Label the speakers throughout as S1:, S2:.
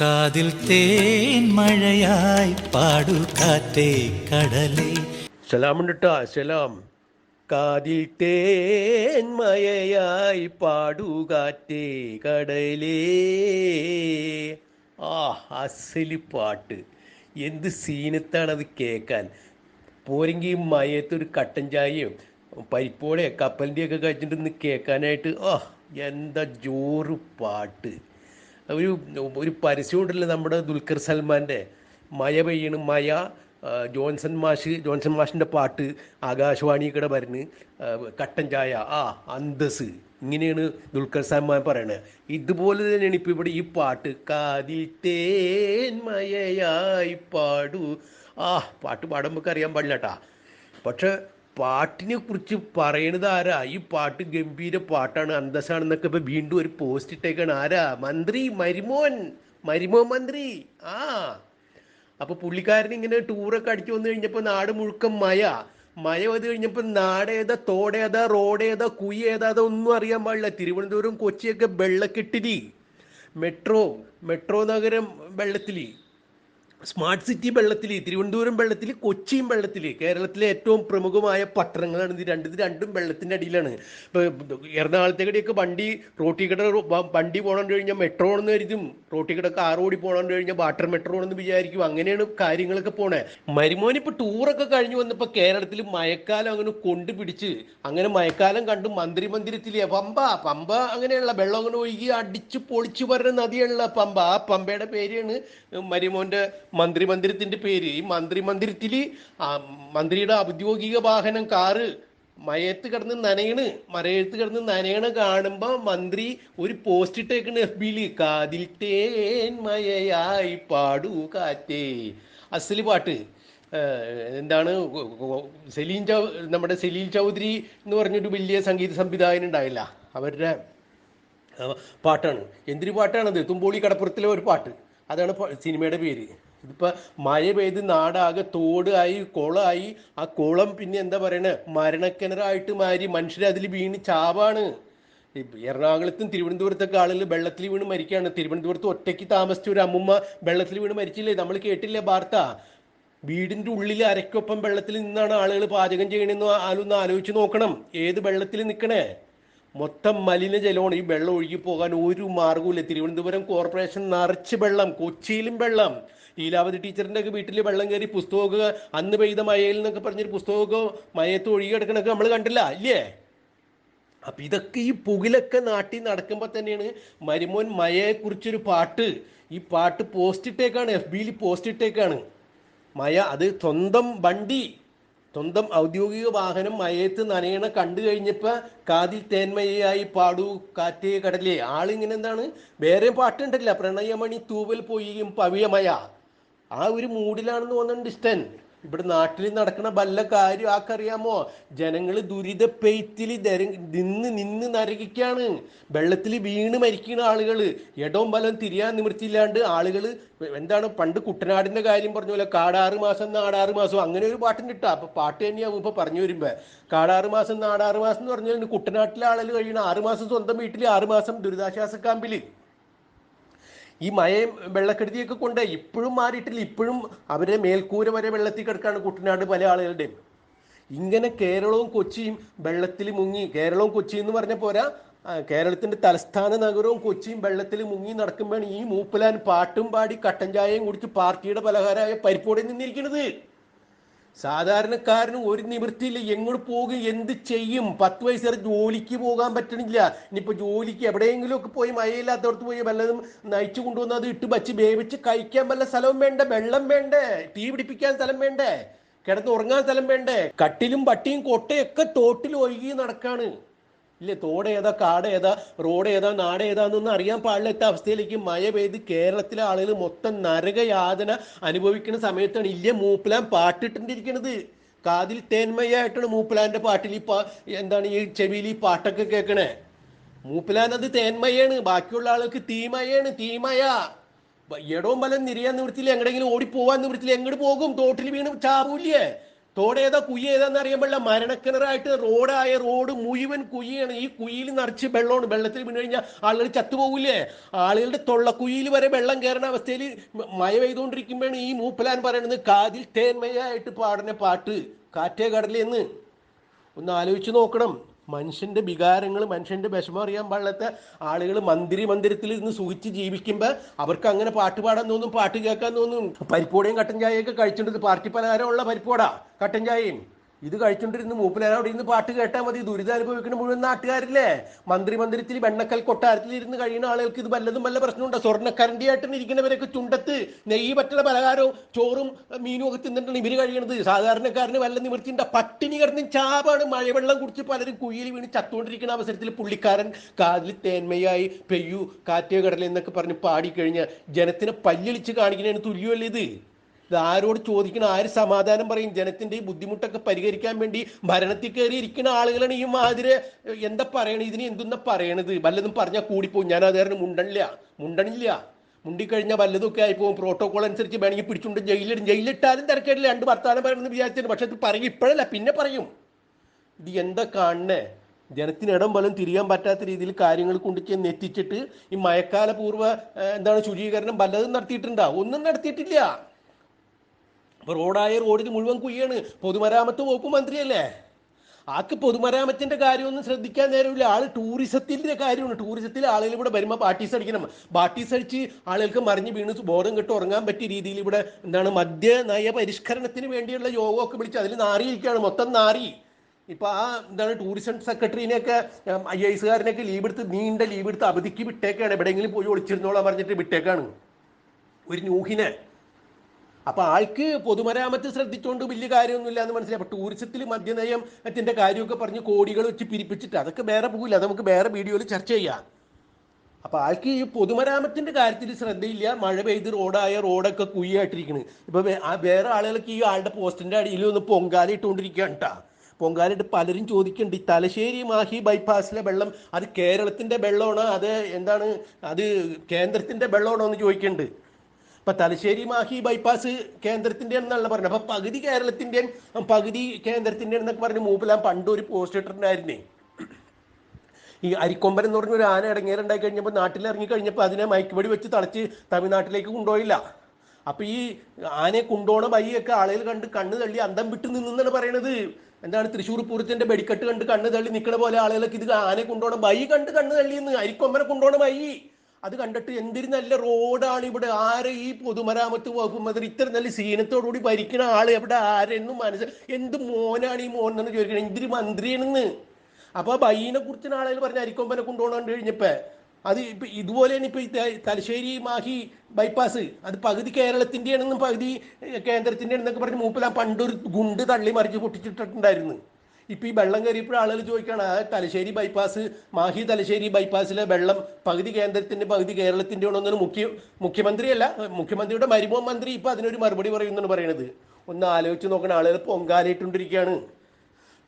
S1: കാതിൽ തേൻ മഴയായി പാടു കാറ്റേ കടലേ.
S2: സലാമുണ്ട് ട്ടാ സലാം. കാതിൽ തേന്മയയായി പാടുകാറ്റേ കടലേ. ആ അസലി പാട്ട്. എന്ത് സീനത്താണത് കേൾക്കാൻ പോരെങ്കിൽ മയത്തൊരു കട്ടൻ ചായയും പരിപ്പോടെ കപ്പലിന്റെയൊക്കെ കഴിച്ചിട്ട് ഒന്ന് കേൾക്കാനായിട്ട് ആ എന്താ ജോറ് പാട്ട്. ഒരു ഒരു പരസ്യം ഉണ്ടല്ലോ നമ്മുടെ ദുൽഖർ സൽമാന്റെ. മഴ പെയ്യണ് മഴ ജോൺസൺ മാഷ് ജോൺസൺ മാഷിന്റെ പാട്ട് ആകാശവാണി കൂടെ വരുന്ന് കട്ടൻ ചായ ആ അന്തസ്. ഇങ്ങനെയാണ് ദുൽഖർ സൽമാൻ പറയണത് ഇതുപോലെ തന്നെയാണ് ഇപ്പോൾ ഇവിടെ ഈ പാട്ട്. കാതിൽ തേൻ മഴയായി പാടു. ആ പാട്ട് പാടുമ്പോൾ അറിയാൻ പാടില്ല കേട്ടാ പക്ഷെ പാട്ടിനെ കുറിച്ച് പറയണത് ആരാ? ഈ പാട്ട് ഗംഭീര പാട്ടാണ് അന്തസ്സാണെന്നൊക്കെ ഇപ്പൊ വീണ്ടും ഒരു പോസ്റ്റ് ഇട്ടേക്കാണ്. ആരാ? മന്ത്രി മരിമോൻ മരിമോൻ മന്ത്രി. ആ. അപ്പൊ പുള്ളിക്കാരൻ ഇങ്ങനെ ടൂറൊക്കെ അടിച്ചു വന്നു കഴിഞ്ഞപ്പോ നാട് മുഴുക്കം മയ. മയ വന്നു കഴിഞ്ഞപ്പോ നാടേതാ തോടേതാ റോഡേതാ കുയി ഏതാ അതൊന്നും അറിയാൻ പാടില്ല. തിരുവനന്തപുരം കൊച്ചിയൊക്കെ വെള്ളക്കെട്ടിലി. മെട്രോ മെട്രോ നഗരം വെള്ളത്തിലി. സ്മാർട്ട് സിറ്റി വെള്ളത്തിൽ തിരുവനന്തപുരം വെള്ളത്തിൽ കൊച്ചിയും വെള്ളത്തിൽ കേരളത്തിലെ ഏറ്റവും പ്രമുഖമായ പട്ടണങ്ങളാണ് ഇത് രണ്ട് രണ്ടും വെള്ളത്തിന്റെ അടിയിലാണ്. ഇപ്പോൾ എറണാകുളത്തേക്കടിയൊക്കെ വണ്ടി റോട്ടി കട വണ്ടി പോകണമെന്ന് കഴിഞ്ഞാൽ മെട്രോ എന്ന് കരുതും. റോട്ടി കട കാർ ഓടി പോകണമെന്ന് കഴിഞ്ഞാൽ വാട്ടർ മെട്രോ എന്ന് വിചാരിക്കും. അങ്ങനെയാണ് കാര്യങ്ങളൊക്കെ പോണേ. മരുമോൻ ഇപ്പോൾ ടൂറൊക്കെ കഴിഞ്ഞ് വന്നപ്പോൾ കേരളത്തിൽ മഴക്കാലം അങ്ങനെ കൊണ്ടുപിടിച്ച് അങ്ങനെ മഴക്കാലം കണ്ടു മന്ത്രി മന്ദിരത്തിലെ പമ്പ പമ്പ അങ്ങനെയുള്ള വെള്ളം അങ്ങനെ ഒഴുകി അടിച്ച് പൊളിച്ച് വരുന്ന നദിയാണല്ലോ പമ്പ. ആ പമ്പയുടെ പേരാണ് മരിമോന്റെ മന്ത്രി മന്ദിരത്തിന്റെ പേര്. ഈ മന്ത്രി മന്ദിരത്തിൽ മന്ത്രിയുടെ ഔദ്യോഗിക വാഹനം കാറ് മയത്ത് കിടന്ന് നനയണ് മരയത്ത് കിടന്ന് നനയണ കാണുമ്പോ മന്ത്രി ഒരു പോസ്റ്റ് ഇട്ടേക്കണ് എഫ് ബിയിൽ കാതിൽ തേൻ മയയായി പാടൂ കാറ്റേ. അസൽ പാട്ട്. എന്താണ് സലീൻ ചൗ നമ്മുടെ സലീൽ ചൗധരി എന്ന് പറഞ്ഞൊരു വലിയ സംഗീത സംവിധായകൻ ഉണ്ടായില്ല. അവരുടെ പാട്ടാണ്. എന്തിനു പാട്ടാണത്? തുമ്പോളി കടപ്പുറത്തിലെ ഒരു പാട്ട്. അതാണ് സിനിമയുടെ പേര്. ഇതിപ്പോൾ മഴ പെയ്ത് നാടാകെ തോടായി കുളമായി ആ കുളം പിന്നെ എന്താ പറയണേ? മരണക്കിണറായിട്ട് മാറി മനുഷ്യർ അതിൽ വീണ് ചാവാണ്. എറണാകുളത്തും തിരുവനന്തപുരത്തൊക്കെ ആളുകൾ വെള്ളത്തിൽ വീണ് മരിക്കുകയാണ് തിരുവനന്തപുരത്ത് ഒറ്റയ്ക്ക് താമസിച്ച ഒരു അമ്മുമ്മ വെള്ളത്തിൽ വീണ് മരിച്ചില്ലേ? നമ്മൾ കേട്ടില്ലേ വാർത്ത? വീടിന്റെ ഉള്ളിൽ അരക്കൊപ്പം വെള്ളത്തിൽ നിന്നാണ് ആളുകൾ പാചകം ചെയ്യണമെന്ന് ആലൊന്ന് ആലോചിച്ച് നോക്കണം. ഏത് വെള്ളത്തിൽ നിൽക്കണേ മൊത്തം മലിനജലമാണ് ഈ വെള്ളം ഒഴുകി പോകാൻ ഒരു മാർഗവുമില്ല തിരുവനന്തപുരം കോർപ്പറേഷൻ നിറച്ച് വെള്ളം കൊച്ചിയിലും വെള്ളം. ലീലാവതി ടീച്ചറിന്റെ ഒക്കെ വീട്ടിൽ വെള്ളം കയറി പുസ്തകമൊക്കെ അന്ന് പെയ്ത മഴയിൽ എന്നൊക്കെ പറഞ്ഞൊരു പുസ്തകമൊക്കെ മയത്ത് ഒഴുകി കിടക്കണൊക്കെ നമ്മൾ കണ്ടില്ല ഇല്ലേ? അപ്പൊ ഇതൊക്കെ ഈ പുകിലൊക്കെ നാട്ടിൽ നടക്കുമ്പോൾ തന്നെയാണ് മരുമോൻ മയയെ കുറിച്ചൊരു പാട്ട്. ഈ പാട്ട് പോസ്റ്റ് ഇട്ടേക്കാണ് എഫ് ബിയിൽ പോസ്റ്റ് ഇട്ടേക്കാണ് മയ അത് സ്വന്തം വണ്ടി സ്വന്തം ഔദ്യോഗിക വാഹനം മയത്ത് നനയണ കണ്ടു കഴിഞ്ഞപ്പോൾ കാതിൽ തേന്മയായി പാടു കാറ്റേ കടലേ. ആളിങ്ങനെ എന്താണ്? വേറെ പാട്ടുണ്ടല്ല പ്രണയമണി തൂവൽ പോയിയും പവിയമയ ആ ഒരു മൂഡിലാണെന്ന് തോന്നുന്നു ഇഷ്ടൻ. ഇവിടെ നാട്ടിൽ നടക്കുന്ന വല്ല കാര്യം ആക്കറിയാമോ? ജനങ്ങൾ ദുരിത പെയ്ത്തിൽ നിന്ന് നിന്ന് നരകിക്കാണ്. വെള്ളത്തിൽ വീണ് മരിക്കുന്ന ആളുകൾ ഇടവും ബലം തിരിയാൻ നിവൃത്തിയില്ലാണ്ട് ആളുകൾ എന്താണ് പണ്ട് കുട്ടനാടിന്റെ കാര്യം പറഞ്ഞ പോലെ കാടാറ് മാസം നാടാറ് മാസം അങ്ങനെ ഒരു പാട്ടിന് ഇട്ടാ അപ്പൊ പാട്ട് തന്നെയാവും ഇപ്പൊ പറഞ്ഞു വരുമ്പോ. കാടാറ് മാസം നാടാറ് മാസം എന്ന് പറഞ്ഞാൽ കുട്ടനാട്ടിലെ ആളുകൾ കഴിയണം ആറ് മാസം സ്വന്തം വീട്ടിൽ ആറ് മാസം ദുരിതാശ്വാസ ക്യാമ്പിൽ ഈ മഴയും വെള്ളക്കെടുതിയൊക്കെ കൊണ്ട് ഇപ്പോഴും മാറിയിട്ടില്ല. ഇപ്പോഴും അവരെ മേൽക്കൂര വരെ വെള്ളത്തിൽ കിടക്കാണ് കുട്ടനാട് പല ആളുകളുടെയും. ഇങ്ങനെ കേരളവും കൊച്ചിയും വെള്ളത്തിൽ മുങ്ങി കേരളവും കൊച്ചി എന്ന് പറഞ്ഞ പോരാ കേരളത്തിന്റെ തലസ്ഥാന നഗരവും കൊച്ചിയും വെള്ളത്തിൽ മുങ്ങി നടക്കുമ്പോഴാണ് ഈ മൂപ്പലാൻ പാട്ടും പാടി കട്ടൻ ചായയും കുടിച്ച് പാർട്ടിയുടെ പലഹാരമായ പരിപ്പോടെ നിന്നിരിക്കുന്നത്. സാധാരണക്കാരന് ഒരു നിവൃത്തിയില്ല. എങ്ങോട്ട് പോകും? എന്ത് ചെയ്യും? പത്ത് വയസ്സുവരെ ജോലിക്ക് പോകാൻ പറ്റണില്ല. ഇനിയിപ്പോ ജോലിക്ക് എവിടെയെങ്കിലും ഒക്കെ പോയി മഴയില്ലാത്തവർക്ക് പോയി വല്ലതും നയിച്ചു കൊണ്ടുവന്ന് അത് ഇട്ട് വച്ച് വേവിച്ച് കഴിക്കാൻ വല്ല സ്ഥലവും വേണ്ടേ? വെള്ളം വേണ്ടേ? തീ പിടിപ്പിക്കാൻ സ്ഥലം വേണ്ടേ? കിടന്ന് ഉറങ്ങാൻ സ്ഥലം വേണ്ടേ? കട്ടിലും പട്ടിയും കൊട്ടയൊക്കെ തോട്ടിൽ ഒഴുകി നടക്കാണ്. ഇല്ലേ തോട് ഏതാ കാട് ഏതാ റോഡ് ഏതാ നാട് ഏതാന്നൊന്നും അറിയാൻ പാടില്ലാത്ത അവസ്ഥയിലേക്ക് മഴ പെയ്ത് കേരളത്തിലെ ആളുകൾ മൊത്തം നരകയാതന അനുഭവിക്കുന്ന സമയത്താണ് ഇല്ല മൂപ്പിലാൻ പാട്ടിട്ടിരിക്കുന്നത് കാതിൽ തേന്മയായിട്ടാണ് മൂപ്പിലാന്റെ പാട്ടിൽ ഈ എന്താണ് ഈ ചെവിയിൽ ഈ പാട്ടൊക്കെ കേൾക്കണേ മൂപ്പിലാൻ അത് തേന്മയാണ് ബാക്കിയുള്ള ആളുകൾക്ക് തീമയാണ് തീമയ. എടവും ബലം നിരിയാൻ നിവൃത്തിയില്ല എങ്ങടെങ്കിലും ഓടിപ്പോവാൻ നിവൃത്തിയില്ല എങ്ങോട്ട് പോകും? തോട്ടിൽ വീണ് ചാവൂല്ലേ? തോടേതാ കുഴി ഏതാന്ന് അറിയാൻ പാടില്ല മരണക്കിണറായിട്ട് റോഡായ റോഡ് മുഴുവൻ കുഴിയാണ്. ഈ കുഴിയിൽ നിറച്ച് വെള്ളമാണ്. വെള്ളത്തിൽ വീണ് കഴിഞ്ഞാൽ ആളുകൾ ചത്തുപോകില്ലേ? ആളുകളുടെ തൊള്ളക്കുഴിയിൽ വരെ വെള്ളം കയറുന്ന അവസ്ഥയിൽ മഴ പെയ്തുകൊണ്ടിരിക്കുമ്പോഴാണ് ഈ മൂപ്പലാൻ പറയുന്നത് കാതിൽ തേന്മയായിട്ട് പാടുന്ന പാട്ട്. കാറ്റേ കടലെന്ന്. ഒന്ന് ആലോചിച്ച് നോക്കണം. മനുഷ്യന്റെ വികാരങ്ങൾ മനുഷ്യന്റെ വിഷമം അറിയാൻ പാടില്ലാത്ത ആളുകൾ മന്ദിരി മന്ദിരത്തിൽ ഇരുന്ന് സുഖിച്ച് ജീവിക്കുമ്പോൾ അവർക്ക് അങ്ങനെ പാട്ട് പാടാൻ തോന്നും പാട്ട് കേൾക്കാൻ തോന്നും. പരിപ്പോടയും കട്ടൻ ചായയൊക്കെ കഴിച്ചിട്ടുണ്ട് പാർട്ടി പലഹാരമുള്ള പരിപ്പോടാ കട്ടൻ ചായയും. ഇത് കഴിച്ചോണ്ടിരുന്ന് മൂപ്പിലാൻ അവിടെ ഇരുന്ന് പാട്ട് കേട്ടാൽ മതി? ദുരിതം അനുഭവിക്കുന്ന മുഴുവൻ നാട്ടുകാരില്ലേ? മന്ത്രി മന്ദിരത്തിൽ വെണ്ണക്കൽ കൊട്ടാരത്തിൽ ഇരുന്ന് കഴിയുന്ന ആളുകൾക്ക് ഇത് വല്ലതും വല്ല പ്രശ്നമുണ്ടോ? സ്വർണക്കരണ്ടിയായിട്ട് ഇരിക്കുന്നവരൊക്കെ ചുണ്ടത്ത് നെയ്യ് പറ്റുന്ന പലഹാരവും ചോറും മീനും ഒക്കെ തിന്നിട്ടാണ് ഇവർ കഴിയണത്. സാധാരണക്കാരന് വല്ല നിവൃത്തിയുണ്ട? പട്ടിണി കിടന്ന് ചാപാണ് മഴവെള്ളം കുടിച്ച് പലരും കുഴിയിൽ വീണ് ചത്തുകൊണ്ടിരിക്കുന്ന അവസരത്തിൽ പുള്ളിക്കാരൻ കാതിൽ തേന്മയായി പെയ്യു കാറ്റേ കടൽ എന്നൊക്കെ പറഞ്ഞ് പാടിക്കഴിഞ്ഞാൽ ജനത്തിനെ പല്ലിളിച്ച് കാണിക്കുന്നതിന് തുല്യമല്ലേ ഇത്? ആരോട് ചോദിക്കണം ആര് സമാധാനം പറയും? ജനത്തിന്റെ ഈ ബുദ്ധിമുട്ടൊക്കെ പരിഹരിക്കാൻ വേണ്ടി ഭരണത്തിൽ കയറി ഇരിക്കുന്ന ആളുകളാണ് ഈ മാതിരി. എന്താ പറയണത് ഇതിന് എന്തെന്നാ പറയണത്? വല്ലതും പറഞ്ഞാൽ കൂടിപ്പോവും. ഞാൻ അത് മുണ്ടണില്ല. മുണ്ടണില്ല. മുണ്ടിക്കഴിഞ്ഞാൽ വല്ലതൊക്കെ ആയിപ്പോവും. പ്രോട്ടോകോൾ അനുസരിച്ച് വേണമെങ്കിൽ പിടിച്ചുകൊണ്ട് ജയിലിടും ജയിലിട്ടാലും തിരക്കേടില്ല. രണ്ട് വർത്താനം പറയണമെന്ന് വിചാരിച്ചു പക്ഷെ അത് പറയും. ഇപ്പോഴല്ല പിന്നെ പറയും. ഇത് എന്താ കാണണേ? ജനത്തിന് ഇടം പോലും തിരിയാൻ പറ്റാത്ത രീതിയിൽ കാര്യങ്ങൾ കൊണ്ട് ചെന്ന് എത്തിച്ചിട്ട് ഈ മയക്കാലപൂർവ എന്താണ് ശുചീകരണം വല്ലതും നടത്തിയിട്ടുണ്ടോ? ഒന്നും നടത്തിയിട്ടില്ല. അപ്പൊ റോഡായ റോഡിൽ മുഴുവൻ കുയ്യാണ് പൊതുമരാമത്ത് വകുപ്പ് മന്ത്രിയല്ലേ? ആക്ക് പൊതുമരാമത്തിന്റെ കാര്യമൊന്നും ശ്രദ്ധിക്കാൻ നേരമില്ല. ആൾ ടൂറിസത്തിന്റെ കാര്യമാണ്. ടൂറിസത്തിൽ ആളുകൾ ഇവിടെ വരുമ്പോൾ പാർട്ടീസ് അടിക്കണം. പാർട്ടീസ് അടിച്ച് ആളുകൾക്ക് മറിഞ്ഞ് വീണ് ബോധം കെട്ട് ഉറങ്ങാൻ പറ്റിയ രീതിയിൽ ഇവിടെ എന്താണ് മദ്യ നയ പരിഷ്കരണത്തിന് വേണ്ടിയുള്ള യോഗമൊക്കെ വിളിച്ച് അതിൽ നാറിയിരിക്കുകയാണ്. മൊത്തം നാറി. ഇപ്പൊ ആ എന്താണ് ടൂറിസം സെക്രട്ടറിനെയൊക്കെ ഐ എസുകാരനൊക്കെ ലീവ് എടുത്ത് നീണ്ട ലീവ് എടുത്ത് അവധിക്ക് വിട്ടേക്കാണ്. എവിടെയെങ്കിലും പോയി ഒളിച്ചിരുന്നോളാൻ പറഞ്ഞിട്ട് വിട്ടേക്കാണ്. ഒരു ന്യൂഹിനെ അപ്പൊ ആൾക്ക് പൊതുമരാമത്ത് ശ്രദ്ധിച്ചുകൊണ്ട് വലിയ കാര്യമൊന്നുമില്ല എന്ന് മനസ്സിലായി. അപ്പൊ ടൂറിസത്തിൽ മദ്യനയത്തിന്റെ കാര്യമൊക്കെ പറഞ്ഞ് കോടികൾ വെച്ച് പിരിപ്പിച്ചിട്ട് അതൊക്കെ വേറെ പോകില്ല അത് നമുക്ക് വേറെ വീഡിയോയിൽ ചർച്ച ചെയ്യാം. അപ്പൊ ആൾക്ക് ഈ പൊതുമരാമത്തിന്റെ കാര്യത്തിൽ ശ്രദ്ധയില്ല. മഴ പെയ്ത് റോഡായ റോഡൊക്കെ കുയ്യായിട്ടിരിക്കണ് ഇപ്പൊ വേറെ ആളുകൾക്ക് ഈ ആളുടെ പോസ്റ്റിന്റെ അടിയിൽ ഒന്ന് പൊങ്കാല ഇട്ടുകൊണ്ടിരിക്കുകയാണ് കേട്ടോ പൊങ്കാലിട്ട് പലരും ചോദിക്കുന്നുണ്ട് ഈ തലശ്ശേരി മാഹി ബൈപ്പാസിലെ വെള്ളം അത് കേരളത്തിന്റെ വെള്ളമാണോ? അത് എന്താണ്? അത് കേന്ദ്രത്തിന്റെ വെള്ളമാണോ? എന്ന് ചോദിക്കുന്നുണ്ട് ഇപ്പൊ തലശ്ശേരി മാഹി ബൈപ്പാസ് കേന്ദ്രത്തിന്റെ എന്നല്ല പറഞ്ഞത്. അപ്പൊ പകുതി കേരളത്തിന്റെ പകുതി കേന്ദ്രത്തിന്റെ എന്നൊക്കെ പറഞ്ഞ് മൂപ്പിലാൻ പണ്ട് ഒരു പോസ്റ്റ് ഇട്ടിട്ടുണ്ടായിരുന്നേ. ഈ അരിക്കൊമ്പൻ എന്ന് പറഞ്ഞ ഒരു ആന ഇടങ്ങേറുണ്ടായി കഴിഞ്ഞപ്പോൾ നാട്ടിൽ ഇറങ്ങി കഴിഞ്ഞപ്പോൾ അതിനെ മയക്കുപടി വെച്ച് തളച്ച് തമിഴ്നാട്ടിലേക്ക് കൊണ്ടുപോയില്ല. അപ്പൊ ഈ ആനയെ കൊണ്ടുപോണ ബൈയൊക്കെ ആളുകൾ കണ്ട് കണ്ണ് തള്ളി അന്തം വിട്ട് നിന്നാണ് പറയണത്. എന്താണ് തൃശ്ശൂർ പൂരത്തിന്റെ വെടിക്കെട്ട് കണ്ട് കണ്ണ് തള്ളി നിൽക്കണ പോലെ ആളുകളൊക്കെ ഇത് ആനയെ കൊണ്ടുപോണ ബൈ കണ്ട് കണ്ണ് തള്ളിയെന്ന് അരിക്കൊമ്പനെ കൊണ്ടുപോണ വഴി അത് കണ്ടിട്ട് എന്തൊരു നല്ല റോഡാണ് ഇവിടെ. ആരെ ഈ പൊതുമരാമത്ത് വകുപ്പ് മന്ത്രി ഇത്ര നല്ല സീനത്തോടുകൂടി ഭരിക്കുന്ന ആൾ എവിടെ ആരെന്നും മനസ്സിൽ എന്ത് മോനാണ് ഈ മോൻ എന്ന് ചോദിക്കണം. എന്തൊരു മന്ത്രിയാണെന്ന്. അപ്പൊ ബൈനെ കുറിച്ച് ആളുകൾ പറഞ്ഞ അരിക്കൊമ്പനെ കൊണ്ടുപോകണം കഴിഞ്ഞപ്പോ അത് ഇപ്പൊ ഇതുപോലെ തന്നെ ഇപ്പൊ തലശ്ശേരി മാഹി ബൈപ്പാസ്. അത് പകുതി കേരളത്തിന്റെയാണെന്നും പകുതി കേന്ദ്രത്തിന്റെ ആണെന്നൊക്കെ പറഞ്ഞ് മൂപ്പിലാ പണ്ടൊരു ഗുണ്ട് തള്ളി മറിച്ച് പൊട്ടിച്ചിട്ടുണ്ടായിരുന്നു ഇപ്പൊ ഈ വെള്ളം കയറിയപ്പോൾ ആളുകൾ ചോദിക്കുകയാണ് ആ തലശ്ശേരി ബൈപ്പാസ് മാഹി തലശ്ശേരി ബൈപ്പാസിലെ വെള്ളം പകുതി കേന്ദ്രത്തിന്റെ പകുതി കേരളത്തിന്റെ ആണെന്നൊരു മുഖ്യ മുഖ്യമന്ത്രിയല്ല മുഖ്യമന്ത്രിയുടെ മരുമോ മന്ത്രി ഇപ്പൊ അതിനൊരു മറുപടി പറയുന്നു പറയണത്. ഒന്ന് ആലോചിച്ച് നോക്കണ ആളുകൾ പൊങ്കാലയിട്ടുകൊണ്ടിരിക്കുകയാണ്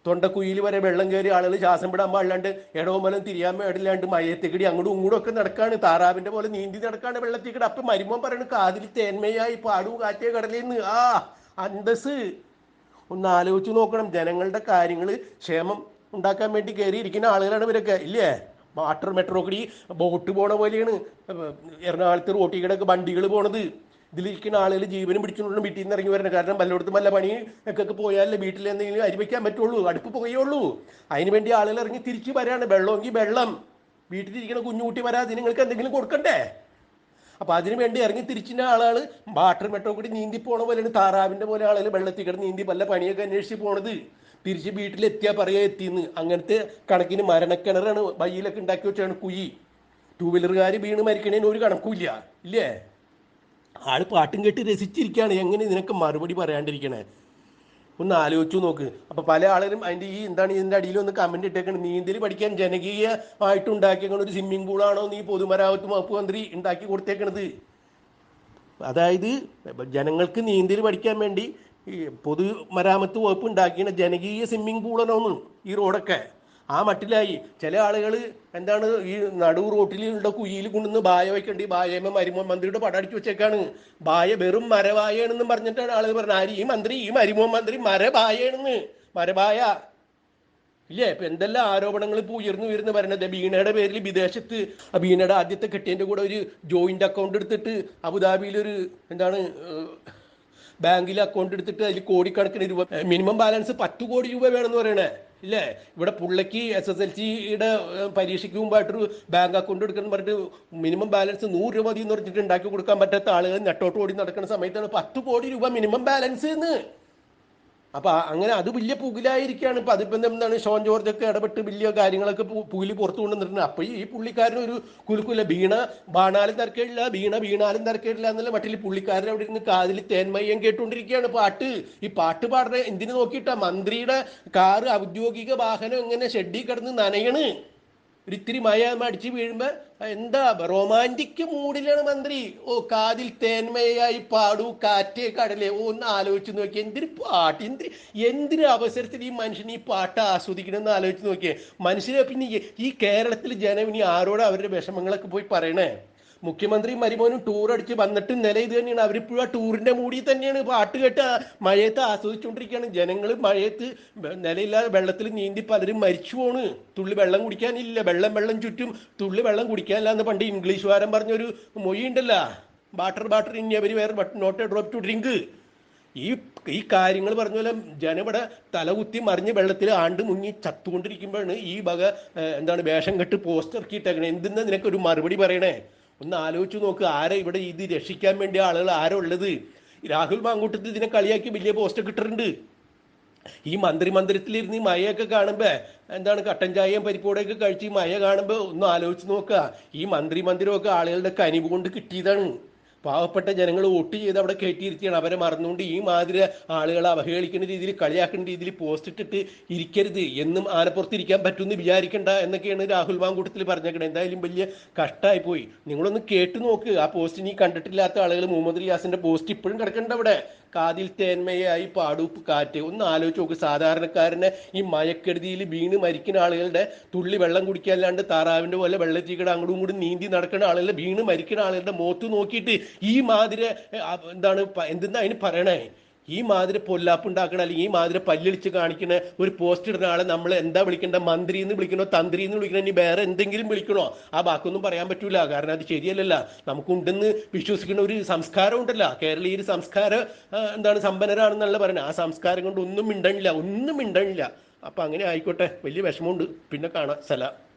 S2: തൊണ്ടക്കുയിൽ വരെ വെള്ളം കയറി ആളുകൾ ശ്വാസം വിടാൻ പാടില്ലാണ്ട് ഇടവുമലം തിരിയാൻ പാടില്ലാണ്ട് മയത്തേക്കിടി അങ്ങോട്ടും ഇങ്ങോട്ടും ഒക്കെ നടക്കാണ്. താറാവിന്റെ പോലെ നീന്തി നടക്കാണ് വെള്ളത്തേക്കിടി. അപ്പൊ മരുമോൻ പറയണ കാതിൽ തേന്മയായി പാടു കാറ്റേ കടലേന്ന്. ആ അന്തസ് ഒന്ന് ആലോചിച്ച് നോക്കണം. ജനങ്ങളുടെ കാര്യങ്ങൾ ക്ഷേമം ഉണ്ടാക്കാൻ വേണ്ടി കയറിയിരിക്കുന്ന ആളുകളാണ് ഇവരൊക്കെ. ഇല്ലേ? വാട്ടർ മെട്രോ കൂടി ബോട്ട് പോണ പോലെയാണ്. എറണാകുളത്ത് റോട്ടിൽ കൂടെ വണ്ടികൾ പോണത്. ഇതിലിരിക്കുന്ന ആളുകൾ ജീവനും പിടിച്ചുകൊണ്ട് വീട്ടിൽ നിന്ന് ഇറങ്ങി വരണം. കാരണം വല്ലയിടത്തും വല്ല പണി ഒക്കെ പോയാലേ വീട്ടിൽ എന്തെങ്കിലും അരി വയ്ക്കാൻ പറ്റുള്ളൂ അടുപ്പ് പുകയുള്ളൂ. അതിന് വേണ്ടി ആളുകൾ ഇറങ്ങി തിരിച്ചു വരാണ്. വെള്ളമെങ്കിൽ വെള്ളം. വീട്ടിലിരിക്കുന്ന കുഞ്ഞുകുട്ടി വരാതെ നിങ്ങൾക്ക് എന്തെങ്കിലും കൊടുക്കണ്ടേ? അപ്പൊ അതിനു വേണ്ടി ഇറങ്ങി തിരിച്ചിന്റെ ആളുകൾ വാട്ടർ മെട്രോ കൂടി നീന്തി പോണ പോലെയാണ് താറാവിന്റെ പോലെ ആളുകൾ വെള്ളത്തിൽ കിടന്ന് നീന്തി പല പണിയൊക്കെ അന്വേഷിച്ച് പോണത്. തിരിച്ച് വീട്ടിലെത്തിയാ പറയാ എത്തിന്ന്. അങ്ങനത്തെ കണക്കിന് മരണക്കിണറാണ് വയ്യിലൊക്കെ ഉണ്ടാക്കി വെച്ചാണ് കുഴി. ടൂ വീലറുകാർ വീണ് മരിക്കണേന് ഒരു കണക്കുമില്ല. ഇല്ലേ? ആൾ പാട്ടും കേട്ട് രസിച്ചിരിക്കുകയാണ് എങ്ങനെ ഇതിനൊക്കെ മറുപടി പറയാണ്ടിരിക്കണേ? ഒന്ന് ആലോചിച്ചു നോക്ക്. അപ്പൊ പല ആളുകളും അതിന്റെ ഈ എന്താണ് ഇതിന്റെ അടിയിൽ ഒന്ന് കമന്റ് ഇട്ടേക്കണം. നീന്തൽ പഠിക്കാൻ ജനകീയമായിട്ട് ഉണ്ടാക്കിയേക്കണ ഒരു സ്വിമ്മിംഗ് പൂളാണോ നീ പൊതുമരാമത്ത് വകുപ്പ് മന്ത്രി ഉണ്ടാക്കി കൊടുത്തേക്കണത്. അതായത് ജനങ്ങൾക്ക് നീന്തൽ പഠിക്കാൻ വേണ്ടി ഈ പൊതുമരാമത്ത് വകുപ്പ് ഉണ്ടാക്കിയ ജനകീയ സ്വിമ്മിംഗ് പൂളാണോന്ന് ഈ റോഡൊക്കെ ആ മട്ടിലായി. ചില ആളുകൾ എന്താണ് ഈ നടു റോട്ടിലുള്ള കുഴിയിൽ കൊണ്ടുവന്ന് ബായ വയ്ക്കേണ്ടി. ബായമ്മ മരുമോൻ മന്ത്രിയുടെ പടം അടിച്ചു വെച്ചേക്കാണ്. ബായ വെറും മരവായണെന്നും പറഞ്ഞിട്ടാണ് ആളുകൾ പറഞ്ഞത്. ആര്? ഈ മന്ത്രി ഈ മരുമോൻ മന്ത്രി മരബായാണെന്ന് മരബായ ഇല്ലേ? ഇപ്പൊ എന്തെല്ലാം ആരോപണങ്ങൾ ഇപ്പോൾ ഉയർന്നു വരുന്ന പറയണത് ബീണയുടെ പേരിൽ വിദേശത്ത് ആ ബീണയുടെ ആദ്യത്തെ കെട്ടിയന്റെ കൂടെ ഒരു ജോയിന്റ് അക്കൗണ്ട് എടുത്തിട്ട് അബുദാബിയിലൊരു എന്താണ് ഏഹ്, ബാങ്കിൽ അക്കൗണ്ട് എടുത്തിട്ട് അതിൽ കോടിക്കണക്കിന് രൂപ മിനിമം ബാലൻസ് പത്ത് കോടി രൂപ വേണമെന്ന് പറയണേ. ഇല്ലേ? ഇവിടെ പുള്ളിക്ക് എസ് എസ് എൽ സിയുടെ പരീക്ഷയ്ക്ക് മുമ്പായിട്ടൊരു ബാങ്ക് അക്കൗണ്ട് എടുക്കണം പറഞ്ഞിട്ട് മിനിമം ബാലൻസ് നൂറ് രൂപ മതി എന്ന് പറഞ്ഞിട്ട് ഉണ്ടാക്കി കൊടുക്കാൻ പറ്റാത്ത ആളുകൾ നെട്ടോട്ട് ഓടി നടക്കുന്ന സമയത്താണ് പത്ത് കോടി രൂപ മിനിമം ബാലൻസ് എന്ന് അപ്പൊ അങ്ങനെ അത് വലിയ പുകിലായിരിക്കാണ്. ഇപ്പൊ അതിപ്പോ എന്താണ് ഷോൺ ജോർജ് ഒക്കെ ഇടപെട്ട് വലിയ കാര്യങ്ങളൊക്കെ പുകിലി പുറത്തു കൊണ്ടുവന്നിട്ടുണ്ട്. അപ്പൊ ഈ പുള്ളിക്കാരൻ ഒരു കുലുക്കുല വീണ ബാണാലും തിരക്കേടില്ല വീണ വീണാലും തിരക്കേടില്ല എന്നുള്ള മട്ടിൽ പുള്ളിക്കാരൻ അവിടെ ഇരുന്ന് കാതിൽ തേന്മയം കേട്ടുകൊണ്ടിരിക്കുകയാണ്. പാട്ട് ഈ പാട്ട് പാടുന്ന എന്തിനു നോക്കിയിട്ടാ? മന്ത്രിയുടെ കാറ് ഔദ്യോഗിക വാഹനം എങ്ങനെ ഷെഡിൽ കിടന്ന് നനയണ്. ഒരിത്തിരി മഴ അടിച്ച് വീഴുമ്പോ എന്താ റൊമാന്റിക് മൂഡിലാണ് മന്ത്രി. ഓ കാതിൽ തേന്മയായി പാടൂ കാറ്റേ കടലേ. ഓ ഒന്ന് ആലോചിച്ച് നോക്കി എന്തിന് പാട്ട് എന്തിന് എന്തിനു അവസരത്തിൽ ഈ മനുഷ്യൻ ഈ പാട്ട് ആസ്വദിക്കണമെന്ന് ആലോചിച്ച് നോക്കിയേ. മനുഷ്യരെ പിന്നെ ഈ- കേരളത്തിലെ ജനം ഇനി ആരോട് അവരുടെ വിഷമങ്ങളൊക്കെ പോയി പറയണേ? മുഖ്യമന്ത്രി മരിമോനും ടൂർ അടിച്ച് വന്നിട്ട് നില ഇത് തന്നെയാണ്. അവരിപ്പോഴും ആ ടൂറിന്റെ മൂടി തന്നെയാണ്. പാട്ട് കേട്ട് മഴയത്ത് ആസ്വദിച്ചുകൊണ്ടിരിക്കുകയാണ്. ജനങ്ങൾ മഴയത്ത് നിലയില്ലാതെ വെള്ളത്തിൽ നീന്തി പലരും മരിച്ചു പോണ്. തുള്ളി വെള്ളം കുടിക്കാനില്ല. വെള്ളം വെള്ളം ചുറ്റും തുള്ളി വെള്ളം കുടിക്കാനില്ല എന്ന് പണ്ട് ഇംഗ്ലീഷ് വാരം പറഞ്ഞൊരു മൊഴി ഉണ്ടല്ലോ. വാട്ടർ ബാട്ടർ ഇനി അവർ വേറെ നോട്ട് ഡ്രോപ്പ് ടു ഡ്രിങ്ക് ഈ ഈ കാര്യങ്ങൾ പറഞ്ഞ പോലെ ജനം ഇവിടെ തലകുത്തി മറിഞ്ഞ് വെള്ളത്തിൽ ആണ്ട് മുങ്ങി ചത്തുകൊണ്ടിരിക്കുമ്പോഴാണ് ഈ വക എന്താണ് വേഷം കെട്ട് പോസ്റ്റർ ഇറക്കിയിട്ടേക്കണേ എന്തിനാ നിനക്കൊരു മറുപടി പറയണേ? ഒന്ന് ആലോചിച്ച് നോക്ക് ആരെ ഇവിടെ ഇത് രക്ഷിക്കാൻ വേണ്ടി ആളുകൾ ആരോ ഉള്ളത്? രാഹുൽ മാങ്കൂട്ടത്തിൽ ഇതിനെ കളിയാക്കി വലിയ പോസ്റ്റർ കിട്ടിട്ടുണ്ട്. ഈ മന്ത്രി മന്ദിരത്തിലിരുന്ന് ഈ മഴയൊക്കെ കാണുമ്പോ എന്താണ് കട്ടൻ ചായയും പരിപ്പോടെയൊക്കെ കഴിച്ച് ഈ മഴ കാണുമ്പോ ഒന്ന് ആലോചിച്ച് നോക്കുക ഈ മന്ത്രി മന്ദിരമൊക്കെ ആളുകളുടെ കനിവ് കൊണ്ട് കിട്ടിയതാണ്. പാവപ്പെട്ട ജനങ്ങൾ വോട്ട് ചെയ്ത് അവിടെ കയറ്റിയിരുത്തിയാണ്. അവരെ മറന്നുകൊണ്ട് ഈ മാതിരി ആളുകളെ അവഹേളിക്കുന്ന രീതിയിൽ കളിയാക്കുന്ന രീതിയിൽ പോസ്റ്റ് ഇട്ടിട്ട് ഇരിക്കരുത്. എന്നും ആനപ്പുറത്ത് ഇരിക്കാൻ പറ്റുമെന്ന് വിചാരിക്കണ്ട എന്നൊക്കെയാണ് രാഹുൽ മാങ്കൂട്ടത്തിൽ പറഞ്ഞേക്കണത് എന്തായാലും വലിയ കഷ്ടമായി പോയി. നിങ്ങളൊന്ന് കേട്ടു നോക്ക്. ആ പോസ്റ്റ് നീ കണ്ടിട്ടില്ലാത്ത ആളുകൾ മുഹമ്മദ് റിയാസിന്റെ പോസ്റ്റ് ഇപ്പോഴും കിടക്കണ്ട അവിടെ. കാതിൽ തേന്മയായി പാടൂപ്പ് കാറ്റ്. ഒന്ന് ആലോചിച്ച് നോക്ക്. സാധാരണക്കാരനെ ഈ മയക്കെടുതിയിൽ വീണ് മരിക്കുന്ന ആളുകളുടെ തുള്ളി വെള്ളം കുടിക്കാല്ലാണ്ട് താറാവിന്റെ പോലെ വെള്ളത്തിക്കട അങ്ങോട്ടും ഇങ്ങോട്ടും നീന്തി നടക്കുന്ന ആളുകളുടെ വീണ് മരിക്കുന്ന ആളുകളുടെ മോത്ത് നോക്കിയിട്ട് ഈ മാതിരി എന്താണ് എന്തെന്നാ അതിന് പറയണേ? ഈ മാതിരി പൊല്ലാപ്പ് ഉണ്ടാക്കണ അല്ലെങ്കിൽ ഈ മാതിരി പല്ലിളിച്ച് കാണിക്കണ ഒരു പോസ്റ്റ് ഇടുന്ന ആളെ നമ്മൾ എന്താ വിളിക്കേണ്ട? മന്ത്രി എന്ന് വിളിക്കണോ? തന്ത്രി എന്ന് വിളിക്കണോ? ഇനി വേറെ എന്തെങ്കിലും വിളിക്കണോ? ആ വാക്കൊന്നും പറയാൻ പറ്റൂല. കാരണം അത് ശരിയല്ലല്ല. നമുക്കുണ്ടെന്ന് വിശ്വസിക്കുന്ന ഒരു സംസ്കാരം ഉണ്ടല്ലോ. കേരളീയ സംസ്കാര എന്താണ് സമ്പന്നരാണെന്നല്ല പറയുന്നത്. ആ സംസ്കാരം കൊണ്ട് ഒന്നും മിണ്ടണില്ല. ഒന്നും മിണ്ടണില്ല. അപ്പൊ അങ്ങനെ ആയിക്കോട്ടെ. വലിയ വിഷമമുണ്ട്. പിന്നെ കാണാം. സലാം.